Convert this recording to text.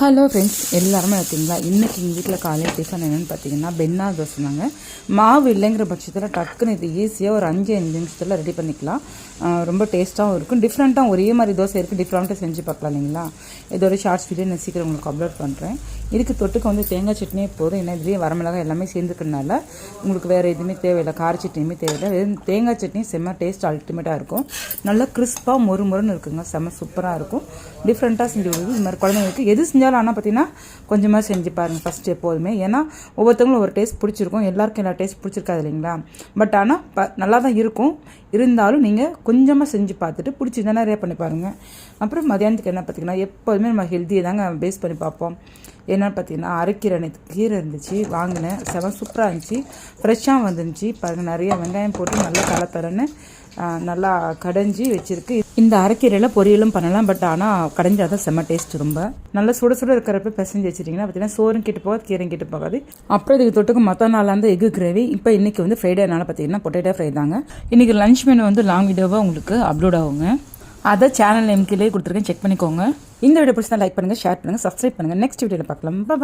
Hello friends எல்லாருமே இருக்கீங்களா இன்றைக்கி எங்கள் வீட்டில் காலையில் டிஃபன் என்னென்னு பார்த்தீங்கன்னா பென்னா தோசை தாங்க. மாவு இல்லைங்கிற பட்சத்தில் டக்குன்னு இது ஈஸியாக ஒரு அஞ்சு அஞ்சு நிமிஷத்தில் ரெடி பண்ணிக்கலாம். ரொம்ப டேஸ்ட்டாகவும் இருக்கும். டிஃப்ரெண்ட்டாக ஒரே மாதிரி தோசை இருக்குது டிஃப்ரெண்ட்டாக செஞ்சு பார்க்கலாம் இல்லைங்களா? இதோட ஷார்ட்ஸ் வீடியோ நான் சீக்கிரம் உங்களுக்கு அப்லோட் பண்ணுறேன் இதுக்கு தொட்டுக்க வந்து தேங்காய் சட்னியே போதும். ஏன்னா இதுலேயே வரமிளகாய் எல்லாமே சேர்ந்துக்கிறதுனால உங்களுக்கு வேறு எதுவுமே தேவையில்லை. கார சட்னியுமே தேவையில்லை. வெறும் தேங்காய் சட்னி செம்ம டேஸ்ட் அல்டிமேட்டாக இருக்கும். நல்லா கிறிஸ்பாக மொறு மொறுன்னு இருக்குங்க. செம்ம சூப்பராக இருக்கும். டிஃப்ரெண்ட்டாக செஞ்சு கொடுக்குது இது மாதிரி குழந்தைங்களுக்கு எது செஞ்சால் செஞ்சாலும் ஆனால் பார்த்தீங்கன்னா கொஞ்சமாக செஞ்சு பாருங்கள் ஃபஸ்ட்டு எப்போதுமே. ஏன்னா ஒவ்வொருத்தவங்களும் ஒரு டேஸ்ட் பிடிச்சிருக்கும். எல்லாருக்கும் எல்லா டேஸ்ட் பிடிச்சிருக்காது இல்லைங்களா? பட் ஆனால் ப நல்லா தான் இருக்கும். இருந்தாலும் நீங்கள் கொஞ்சமாக செஞ்சு பார்த்துட்டு பிடிச்சிருந்தா நிறையா பண்ணி பாருங்கள் அப்புறம் மதியானத்துக்கு என்ன பார்த்தீங்கன்னா எப்போதுமே நம்ம ஹெல்த்தியை தாங்க பேஸ் பண்ணி பார்ப்போம். என்னென்னு பார்த்தீங்கன்னா அரைக்கீரை கீரை இருந்துச்சு வாங்கினேன். செவன் சூப்பராக இருந்துச்சு. ஃப்ரெஷ்ஷாக வந்துருந்துச்சு. பாருங்கள் நிறைய வெங்காயம் போட்டு நல்லா தரன்னு நல்லா கடைஞ்சி வச்சுருக்கு. இந்த அரைக்கீரையில் பொரியலும் பண்ணலாம் பட் ஆனால் கடைஞ்சால் தான் செம்ம டேஸ்ட் ரொம்ப. நல்லா சுட சுட இருக்கிறப்ப பிசைஞ்சு வச்சிட்டிங்கன்னா பார்த்தீங்கன்னா சோறும் கெட்டு போகாது கீரையும் கிட்ட போகாது. அப்புறம் இதுக்கு தொட்டுக்கு மொத்த நாளாக இருந்த எக்கு கிரேவி. இப்போ இன்றைக்கி வந்து ஃப்ரைடேனால பார்த்தீங்கன்னா பொட்டேட்டோ ஃப்ரை தாங்க. இன்றைக்கி லஞ்ச் மெனு வந்து லாங் வீடியோவாக உங்களுக்கு அப்லோட் ஆகுங்க. அதை சேனல் எம்கிலே கொடுத்துருக்கேன் செக் பண்ணிக்கோங்க. இந்த வீடியோ பிடிச்சா லைக் பண்ணுங்கள் ஷேர் பண்ணுங்கள் சப்ஸ்கிரைப் பண்ணுங்கள் நெக்ஸ்ட் வீடியோவில் பார்க்கலாம். பாய்